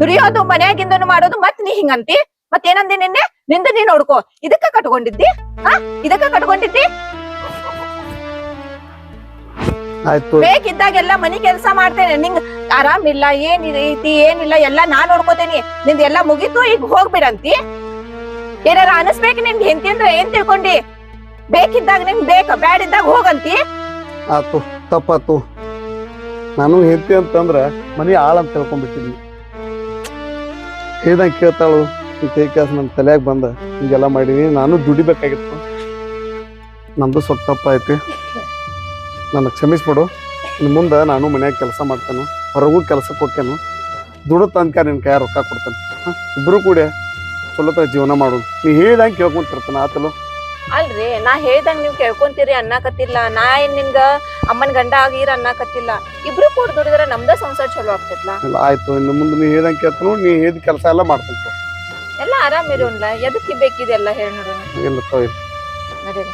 ದುಡಿಯೋದು ಮನ್ಯಾಗಿಂದನು ಮಾಡೋದು ಮತ್ ನೀ ಹಿಂಗಂತಿ? ಮತ್ ಏನಂದಿ ನಿನ್ನೆ? ನಿಂದ ನೀ ನೋಡ್ಕೋ ಇದಕ್ಕ ಕಟ್ಕೊಂಡಿದ್ದಿ? ಹಾ? ಇದಕ್ಕ ಕಟ್ಕೊಂಡಿದ್ದಿ? ಬೇಕಿದ್ದಾಗೆಲ್ಲ ಮನಿ ಕೆಲ್ಸ ಮಾಡ್ತೇನೆ. ನಿಂಗ್ ಆರಾಮಿಲ್ಲ ಏನ್ ಐತಿ ಏನಿಲ್ಲ ಎಲ್ಲಾ ನಾ ನೋಡ್ಕೋತೇನಿ. ನಿಂದ ಎಲ್ಲಾ ಮುಗೀತು ಈಗ ಹೋಗ್ಬಿಡಂತಿ. ಏನಾರ ಅನಸ್ಬೇಕು ನಿನ್ಗೆ ಹೆಂತಿ ಅಂದ್ರೆ ಏನ್ ತಿಳ್ಕೊಂಡಿ? ಬೇಕಿದ್ದಾಗ ನಿಂಗ್ ಬೇಕ ಬ್ಯಾಡಿದ್ದಾಗ ಹೋಗಂತಿ. ಆತು ತಪ್ಪಾತು. ನಾನು ಹೆಂತಿ ಅಂತಂದ್ರ ಮನಿ ಆಳ್ ಅಂತ ತಿಳ್ಕೊಂಡ್ಬಿಟ್ಟಿದ್ವಿ ಹೇಳ್ದಂಗ ಕೇಳ್ತಾಳು? ಕಾಸು ನನ್ನ ತಲೆಯಾಗ ಬಂದ. ಹೀಗೆಲ್ಲ ಮಾಡೀನಿ ನಾನು ದುಡಿಬೇಕಾಗಿತ್ತು. ನಂದು ಸ್ವಲ್ಪ ತಪ್ಪಾಯ್ತು. ನನಗೆ ಕ್ಷಮಿಸ್ಬಿಡು. ಇನ್ನು ಮುಂದೆ ನಾನು ಮನ್ಯಾಗ ಕೆಲಸ ಮಾಡ್ತೇನೆ. ಹೊರಗೂ ಕೆಲಸಕ್ಕೆ ಹೋಗ್ತೇನೆ ದುಡ್ಡು ತನಕ ನಿನ್ನ ಕೈ ರೊಕ್ಕ ಕೊಡ್ತೇನೆ. ಹಾಂ? ಇಬ್ಬರು ಕೂಡ ಚಲೋತ ಜೀವನ ಮಾಡು ನೀ ಹೇಳ್ದಂಗೆ ಕೇಳ್ಕೊಂತಿರ್ತಾನೆ ಆತಲು. ಅಲ್ರಿ ನಾ ಹೇಳ್ದಂಗೆ ನೀವು ಕೇಳ್ಕೊಂತೀರಿ ಅನ್ನಕತ್ತಿಲ್ಲ. ನಾ ಏನು ನಿನ್ಗ ಅಮ್ಮನ ಗಂಡ ಆಗಿರ ಅನ್ನಕತ್ತಿಲ್ಲ. ಇಬ್ರು ಕೂಡ ದುಡಿದ್ರೆ ನಮ್ದೇ ಸಂಸಾರ ಚಲೋ ಆಗ್ತಿಲ್ಲ ಆಯ್ತು. ಇನ್ನು ಮುಂದೆ ನೀ ಹೇಳ್ದಂಗೆ ಕೇಳ್ತಾನು ನೀ ಹೇಳಿದ ಕೆಲಸ ಎಲ್ಲ ಮಾಡ್ತೇನೆ. ಎಲ್ಲ ಆರಾಮ್ ಇರೋನ್ಲ ಎದಕ್ಕೆ ಬೇಕಿದೆಲ್ಲ ಹೇಳಿ ನೋಡೋಣ ಇಲ್ಲ ನಡೀರಿ.